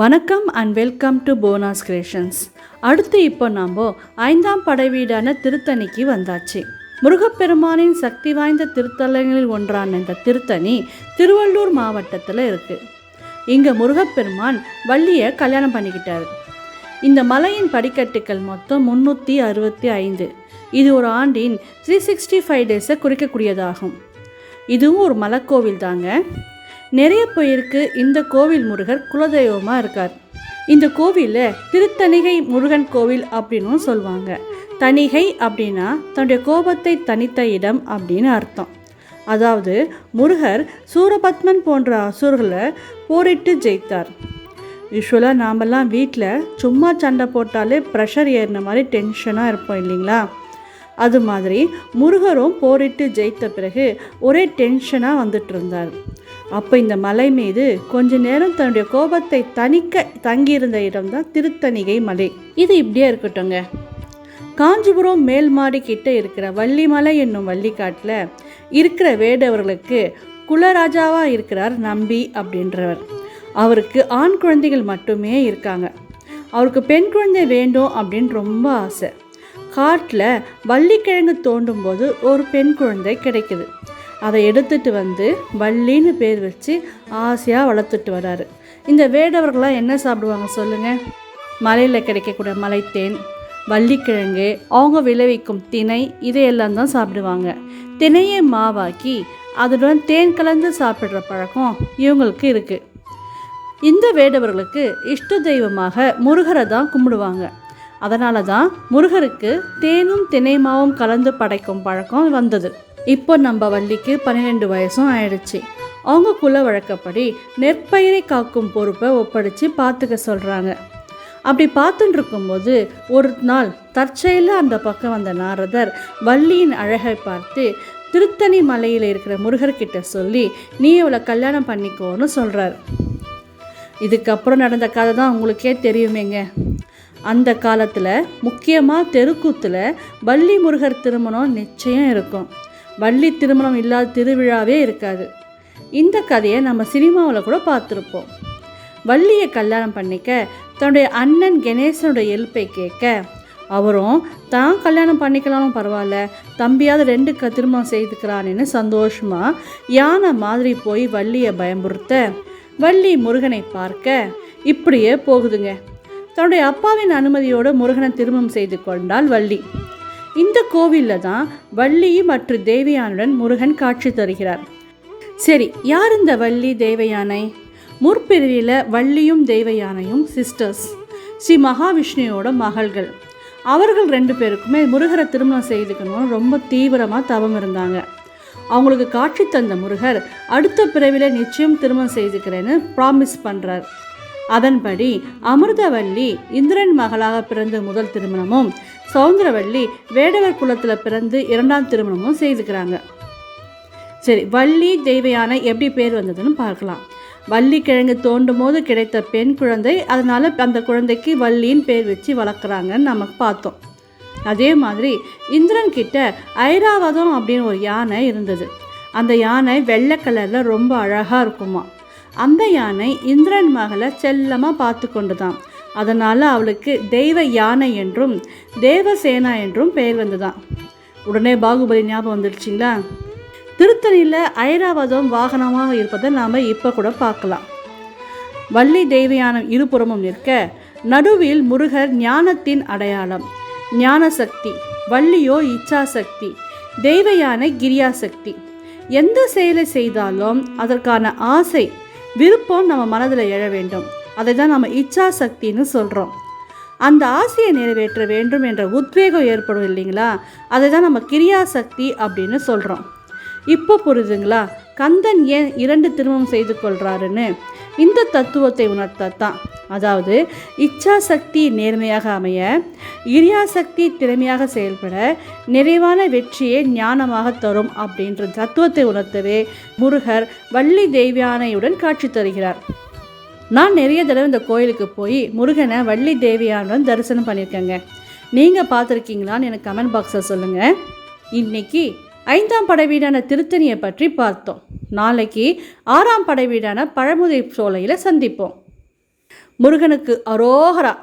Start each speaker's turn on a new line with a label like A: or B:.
A: வணக்கம் and welcome to Bonus Creations அடுத்து இப்போ நாம் ஐந்தாம் படை வீடான திருத்தணிக்கு வந்தாச்சு. முருகப்பெருமானின் சக்தி வாய்ந்த திருத்தலங்களில் ஒன்றான இந்த திருத்தணி திருவள்ளூர் மாவட்டத்தில் இருக்குது இங்கே முருகப்பெருமான் வள்ளியை கல்யாணம் பண்ணிக்கிட்டார். இந்த மலையின் படிக்கட்டுகள் மொத்தம் முந்நூற்றி அறுபத்தி ஐந்து. இது ஒரு ஆண்டின் த்ரீ சிக்ஸ்டி ஃபைவ் டேஸை குறிக்கக்கூடியதாகும். இதுவும் ஒரு மலைக்கோவில் தாங்க. நிறைய பேருக்கு இந்த கோவில் முருகர் குலதெய்வமாக இருக்கார். இந்த கோவிலில் திருத்தணிகை முருகன் கோவில் அப்படின்னும் சொல்லுவாங்க தணிகை அப்படின்னா தன்னுடைய கோபத்தை தனித்த இடம் அப்படின்னு அர்த்தம். அதாவது முருகர் சூரபத்மன் போன்ற அசுர்களை போரிட்டு ஜெயித்தார். யூஸ்வலாக நாமெல்லாம் வீட்டில் சும்மா சண்டை போட்டாலே ப்ரெஷர் ஏறின மாதிரி டென்ஷனாக இருப்போம் இல்லைங்களா? அது மாதிரி முருகரும் போரிட்டு ஜெயித்த பிறகு ஒரே டென்ஷனாக வந்துட்டு இருந்தார். அப்போ இந்த மலை மீது கொஞ்ச நேரம் தன்னுடைய கோபத்தை தணிக்க தங்கியிருந்த இடம்தான் திருத்தணிகை மலை. இது இப்படியே இருக்கட்டுங்க. காஞ்சிபுரம் மேல் மாடி கிட்ட இருக்கிற வள்ளிமலை என்னும் வள்ளிக்காட்டில் இருக்கிற வேடவர்களுக்கு குலராஜாவாக இருக்கிறார் நம்பி அப்படின்றவர். அவருக்கு ஆண் குழந்தைகள் மட்டுமே இருக்காங்க. அவருக்கு பெண் குழந்தை வேண்டும் அப்படின்னு ரொம்ப ஆசை. காட்டில் வள்ளிக்கிழங்கு தோண்டும் போது ஒரு பெண் குழந்தை கிடைக்குது. அதை எடுத்துட்டு வந்து வள்ளின்னு பேர் வச்சு ஆசையாக வளர்த்துட்டு வராரு. இந்த வேடவர்கள்லாம் என்ன சாப்பிடுவாங்க சொல்லுங்கள் மலையில் கிடைக்கக்கூடிய மலைத்தேன் வள்ளிக்கிழங்கு அவங்க விளைவிக்கும் திணை இதையெல்லாம் தான் சாப்பிடுவாங்க. திணையை மாவாக்கி அதுடன் தேன் கலந்து சாப்பிட்ற பழக்கம் இவங்களுக்கு இருக்குது இந்த வேடவர்களுக்கு இஷ்ட தெய்வமாக முருகரை தான் கும்பிடுவாங்க. அதனால தான் முருகருக்கு தேனும் திணைமாவும் கலந்து படைக்கும் பழக்கம் வந்தது. இப்போ நம்ம வள்ளிக்கு பன்னிரெண்டு வயசும் ஆயிடுச்சு. அவங்க குல வழக்கப்படி நெற்பயிரை காக்கும் பொறுப்பை ஒப்படைச்சு பார்த்துக்க சொல்கிறாங்க அப்படி பார்த்துட்டு இருக்கும்போது ஒரு நாள் தற்செயலில் அந்த பக்கம் வந்த நாரதர் வள்ளியின் அழகை பார்த்து திருத்தணி மலையில் இருக்கிற முருகர்கிட்ட சொல்லி நீ இவளை கல்யாணம் பண்ணிக்கோன்னு சொல்கிறார் இதுக்கப்புறம் நடந்த கதை தான் உங்களுக்கே தெரியுமேங்க. அந்த காலத்தில் முக்கியமாக தெருக்கூத்தில் வள்ளி முருகர் திருமணம் நிச்சயம் இருக்கும். வள்ளி திருமணம் இல்லாத திருவிழாவே இருக்காது. இந்த கதையை நம்ம சினிமாவில் கூட பார்த்துருப்போம். வள்ளியை கல்யாணம் பண்ணிக்க தன்னுடைய அண்ணன் கணேசனுடைய எழுப்பை கேட்க அவரும் தான் கல்யாணம் பண்ணிக்கலாம்னு பரவாயில்ல தம்பியாவது ரெண்டு க திருமணம் செய்துக்கிறான்னு சந்தோஷமாக யானை மாதிரி போய் வள்ளியை பயமுறுத்த வள்ளி முருகனை பார்க்க இப்படியே போகுதுங்க. தன்னுடைய அப்பாவின் அனுமதியோடு முருகனை திருமணம் செய்து கொண்டாள் வள்ளி. இந்த கோவிலில் தான் வள்ளி மற்றும் தேவியானுடன் முருகன் காட்சி தருகிறார். சரி யார் இந்த வள்ளி தேவயானை? முற்பிரிவில் வள்ளியும் தேவயானையும் சிஸ்டர்ஸ் ஸ்ரீ மகாவிஷ்ணுவோட மகள்கள். அவர்கள் ரெண்டு பேருக்குமே முருகரை திருமணம் செய்துக்கணும்னு ரொம்ப தீவிரமாக தவம் இருந்தாங்க. அவங்களுக்கு காட்சி தந்த முருகர் அடுத்த பிறவில நிச்சயம் திருமணம் செய்துக்கிறேன்னு ப்ராமிஸ் பண்ணுறார் அதன்படி அமிர்தவல்லி இந்திரன் மகளாக பிறந்த முதல் திருமணமும் சௌந்தரவல்லி வேடவர் குலத்தில் பிறந்து இரண்டாம் திருமணமும் செய்துக்கிறாங்க. சரி வள்ளி தெய்வயானை எப்படி பேர் வந்ததுன்னு பார்க்கலாம். வள்ளி கிழங்கு தோண்டும் போது கிடைத்த பெண் குழந்தை அதனால் அந்த குழந்தைக்கு வள்ளின்னு பேர் வச்சு வளர்க்குறாங்கன்னு நமக்கு பார்த்தோம். அதே மாதிரி இந்திரன் கிட்ட ஐராவதம் அப்படின்னு ஒரு யானை இருந்தது. அந்த யானை வெள்ளை கலரில் ரொம்ப அழகாக இருக்குமா அந்த யானை இந்திரன் மகளை செல்லமாக பார்த்து கொண்டு தான் அதனால் அவளுக்கு தெய்வ யானை என்றும் தேவசேனா என்றும் பெயர் வந்துதான். உடனே பாகுபலி ஞாபகம் வந்துடுச்சிங்களா? திருத்தணியில் ஐராவதம் வாகனமாக இருப்பதை நாம் இப்போ கூட பார்க்கலாம். வள்ளி தெய்வயானம் இருபுறமும் நிற்க நடுவில் முருகர் ஞானத்தின் அடையாளம். ஞான சக்தி வள்ளியோ இச்சாசக்தி தெய்வ யானை கிரியாசக்தி. எந்த செயலை செய்தாலும் அதற்கான ஆசை விருப்பம் நம்ம மனதில் எழ வேண்டும். அதை தான் நம்ம இச்சா சக்தின்னு சொல்கிறோம் அந்த ஆசையை நிறைவேற்ற வேண்டும் என்ற உத்வேகம் ஏற்படும் இல்லைங்களா? அதை தான் நம்ம கிரியாசக்தி அப்படின்னு சொல்கிறோம் இப்போ புரியுதுங்களா? கந்தன் ஏன் இரண்டு திருமணம் செய்து கொள்கிறாருன்னு இந்த தத்துவத்தை உணர்த்தத்தான். அதாவது இச்சா சக்தி நேர்மையாக அமைய இரியாசக்தி திறமையாக செயல்பட நிறைவான வெற்றியை ஞானமாக தரும் அப்படின்ற தத்துவத்தை உணர்த்தவே முருகர் வள்ளி தேவியானையுடன் காட்சி தருகிறார். நான் நிறைய தடவை இந்த கோயிலுக்கு போய் முருகனை வள்ளி தேவியானுடன் தரிசனம் பண்ணியிருக்கேங்க. நீங்கள் பார்த்துருக்கீங்களான்னு எனக்கு கமெண்ட் பாக்ஸில் சொல்லுங்கள் இன்னைக்கு ஐந்தாம் படை வீடான திருத்தணியை பற்றி பார்த்தோம். நாளைக்கு ஆறாம் படை வீடான பழமுதை சோலையில் சந்திப்போம். முருகனுக்கு அரோகரா.